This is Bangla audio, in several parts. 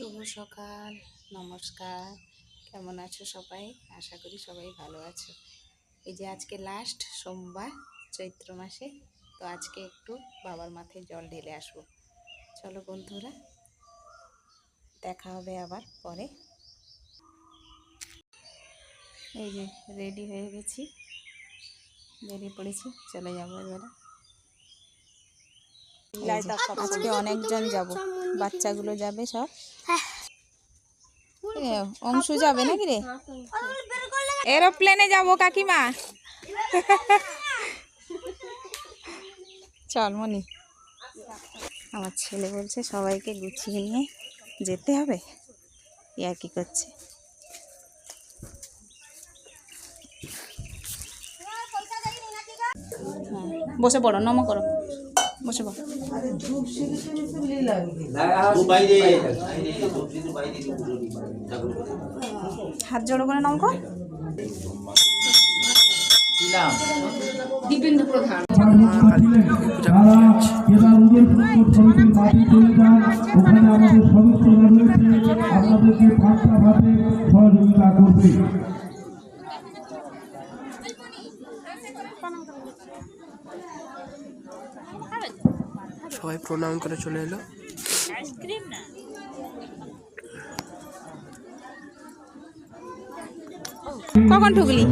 শুভ সকাল, নমস্কার। কেমন আছো সবাই? আশা করি সবাই ভালো আছো। এই যে আজকে লাস্ট সোমবার, চৈত্র মাসে, তো আজকে একটু বাবার মাথায় জল ঢেলে আসব। চলো বন্ধুরা, দেখা হবে আবার পরে। এই যে রেডি হয়ে গেছি। বেরিয়ে পড়েছি, চলে যাব এবারে। অনেকজন যাব। বাচ্চাগুলো যাবে সব। অংশু যাবে নাকি রে? এরোপ্লেনে যাব কাকিমা। চল মনি। আমার ছেলে বলছে সবাইকে গুছিয়ে নিয়ে যেতে হবে। ইয়া কি করছে? হ্যাঁ, বসে পড়ো নম করো। ঠাকুর করে হাত জোড়ো করে নম কর ওখানে আমাদের সদস্যরা রয়েছে আপনাদেরকে সহযোগিতা করবে সবাই প্রণাম করে চলে এলো। কখন ঠুকলি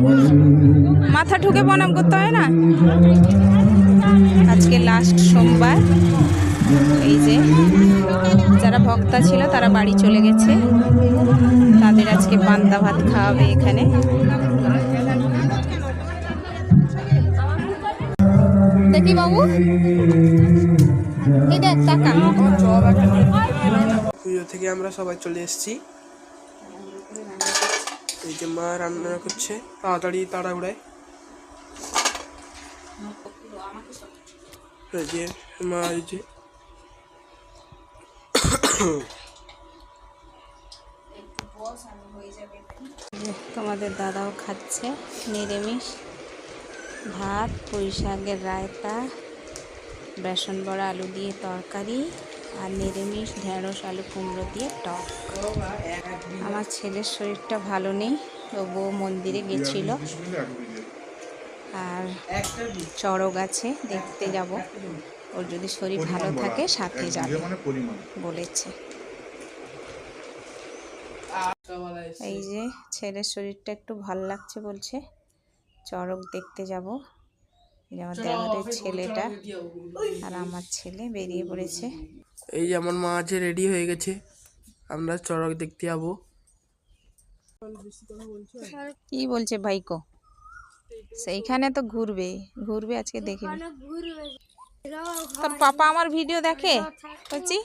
মাথা ঠুকে প্রণাম করতে হয় না? আজকে লাস্ট সোমবার। এই যে, যারা ভক্তা ছিল তারা বাড়ি চলে গেছে। তাদের আজকে পান্তা ভাত খাওয়াবে এখানে। দেখি বাবু। পুজো থেকে আমরা সবাই চলে এসেছি। এই যে মা রান্না করছে তাড়াতাড়ি তাড়াহুড়ায়। এই যে মা এই যে। তোমাদের দাদাও খাচ্ছে নিরামিষ। ভাত পুঁই শাকের রায়তা। বেসন বড়া আলু দিয়ে তরকারি আর নিরামিষ ঢেঁড়স আলু কুমড়ো দিয়ে টক। আমার ছেলের শরীরটা ভালো নেই তবুও মন্দিরে গেছিল। আর চড়ক আছে দেখতে যাব। ওর যদি শরীর ভালো থাকে সাথে যাবে বলেছে। এই যে ছেলের শরীরটা একটু ভালো লাগছে বলছে চড়ক দেখতে যাব। এই যে আমার দেওয়ারের ছেলেটা। আর আমার ছেলে বেরিয়ে পড়েছে। এই যে আমার মা আছে রেডি হয়ে গেছে। আমরা চড়ক দেখতে যাব। কি বলছে ভাইকো? সেইখানে তো ঘুরবে ঘুরবে আজকে দেখি তোর পাপা আমার ভিডিও দেখে? বলছি।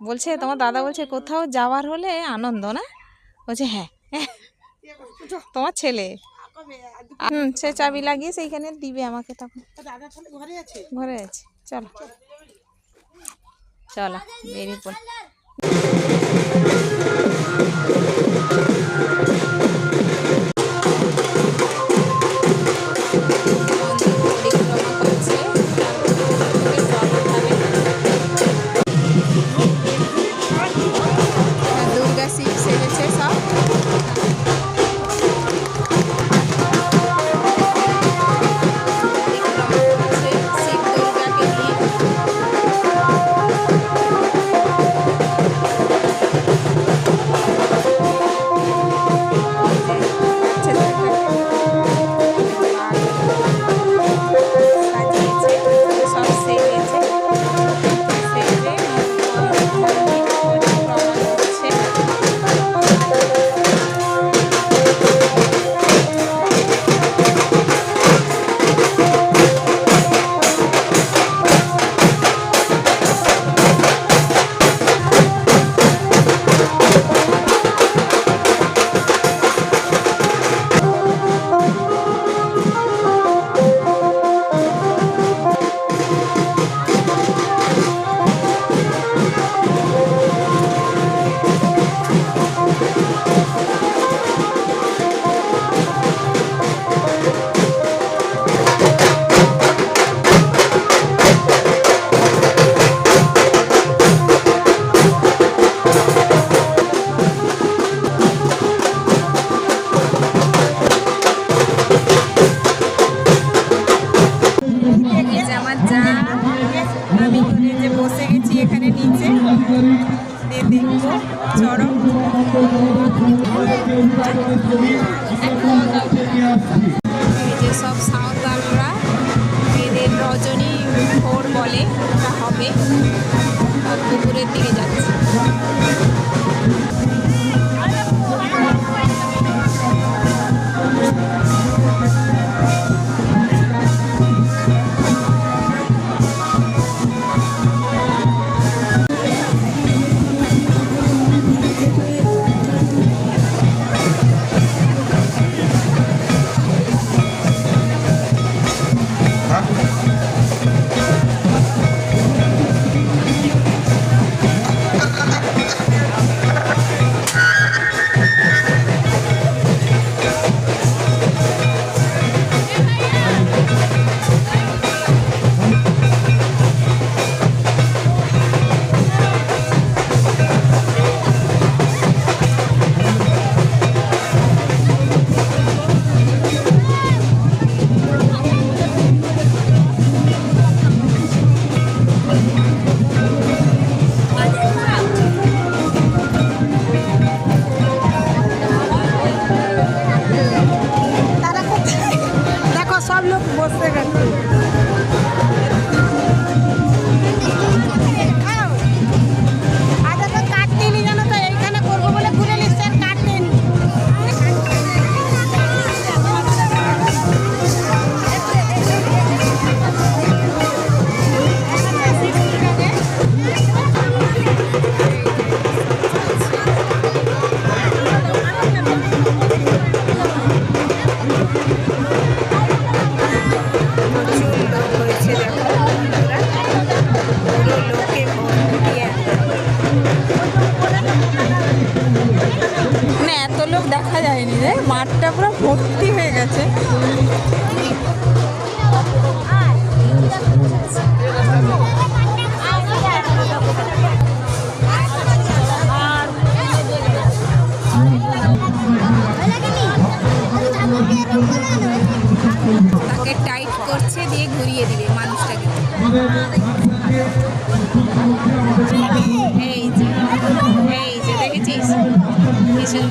বলছে তোমার দাদা বলছে কোথাও যাওয়ার হলে আনন্দ না? বলছে হ্যাঁ। তোমার ছেলে। হুম সে চাবি লাগিয়ে সেইখানে দিবে আমাকে তখন। ঘরে আছে? চলো। চলো বেরিয়ে পড়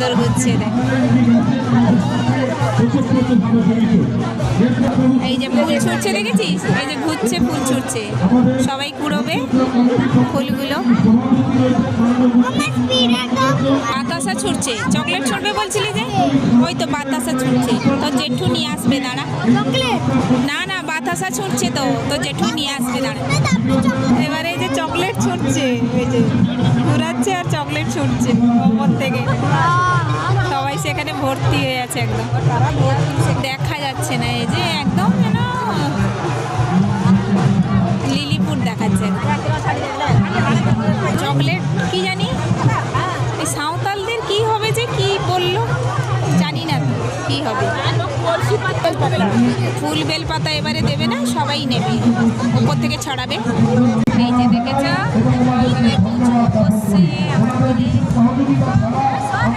সুন্দর দেখ। এই যে ফুল ছুটছে, দেখেছিস? এই যে ঘুরছে, ফুল ছুটছে। সবাই কুড়োবে ফুলগুলো। বাতাসা ছুটছে। চকলেট ছুটবে বলছিলি যে? ওই তো বাতাসা ছুটছে। তো জেঠু নিয়ে আসবে, দাঁড়া। না না, বাতাসা ছুটছে তো। তো জেঠু নিয়ে আসবে, দাঁড়া। এবারে এই যে চকলেট ছুটছে, এই যে ঘুরাচ্ছে আর চকলেট ছুটছে, ওপর থেকে। সেখানে ভর্তি হয়ে আছে একদম। দেখা যাচ্ছে না এই যে একদম যেন লিলিপুর দেখাচ্ছে। চকলেট কি জানি? এই সাঁওতালদের কি হবে যে কি বলল? জানি না কি হবে। ফুল বেল পাতা এবারে দেবে না, সবাই নেবে। উপর থেকে ছড়াবে। এই যে দেখেছ?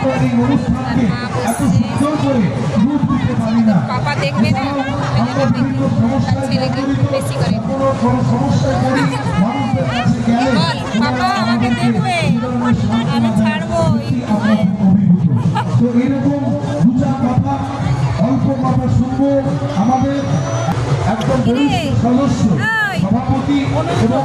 এবারে পুজো বসছে আমাদের আর মা বসছে পাপা দেখবে না ওই দেখবে ছেলেকে বেশি করে। পাপা আমাকে দেখবে। আমি ছাড়বো তো এরকম দু চার কথা অল্প কথা শুনব আমাদের একদম সদস্য সভাপতি এবং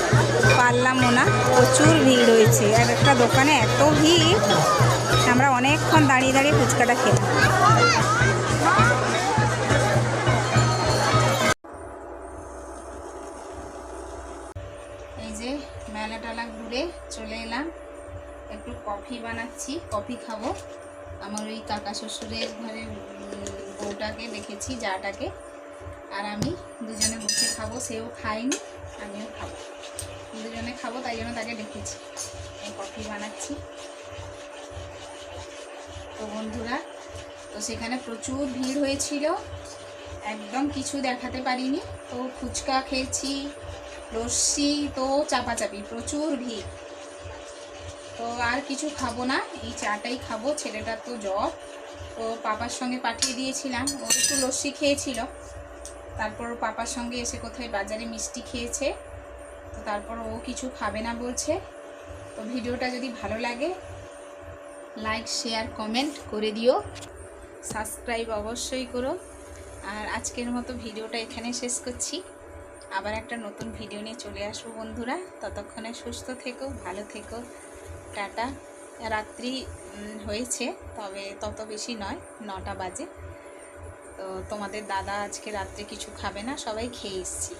পারলামও না, প্রচুর ভিড় হয়েছে আর একটা দোকানে এত ভিড়, আমরা অনেকক্ষণ দাঁড়িয়ে দাঁড়িয়ে ফুচকাটা খেলাম। এই যে মেলা টেলা ঘুরে চলে এলাম। একটু কফি বানাচ্ছি, কফি খাব। আমার ওই কাকা শ্বশুরের ঘরে বউটাকে দেখেছি যাটাকে আর আমি দুজনে বসে খাব, সেও খায়নি, আমিও খাব। দুজনে খাব, তাই জন্য তাকে ডেকেছি। কফি বানাচ্ছি। তো বন্ধুরা, তো সেখানে প্রচুর ভিড় হয়েছিল। একদম কিছু দেখাতে পারিনি। তো ফুচকা খেয়েছি, লস্যি, তো চাপাচাপি, প্রচুর ভিড়। তো আর কিছু খাব না, এই চাটাই খাব। ছেলেটার তো জ্বর। তো পাপার সঙ্গে পাঠিয়ে দিয়েছিলাম। ও একটু লস্যি খেয়েছিল। তারপর পাপার সঙ্গে এসে কোথায় বাজারে মিষ্টি খেয়েছে। তারপর ও কিছু খাবে না বলছে। তো ভিডিওটা যদি ভালো লাগে লাইক শেয়ার কমেন্ট করে দিও। সাবস্ক্রাইব অবশ্যই করো। আর আজকের মতো ভিডিওটা এখানে শেষ করছি। আবার একটা নতুন ভিডিও নিয়ে চলে আসব বন্ধুরা। ততক্ষণে সুস্থ থেকো, ভালো থেকো। টাটা। রাত্রি হয়েছে, তবে তত বেশি নয়, নটা বাজে। তো তোমাদের দাদা আজকে রাত্রে কিছু খাবে না, সবাই খেয়ে এসছি।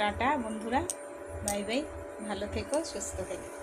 টাটা বন্ধুরা। বাই বাই ভালো থেকো সুস্থ থেকো।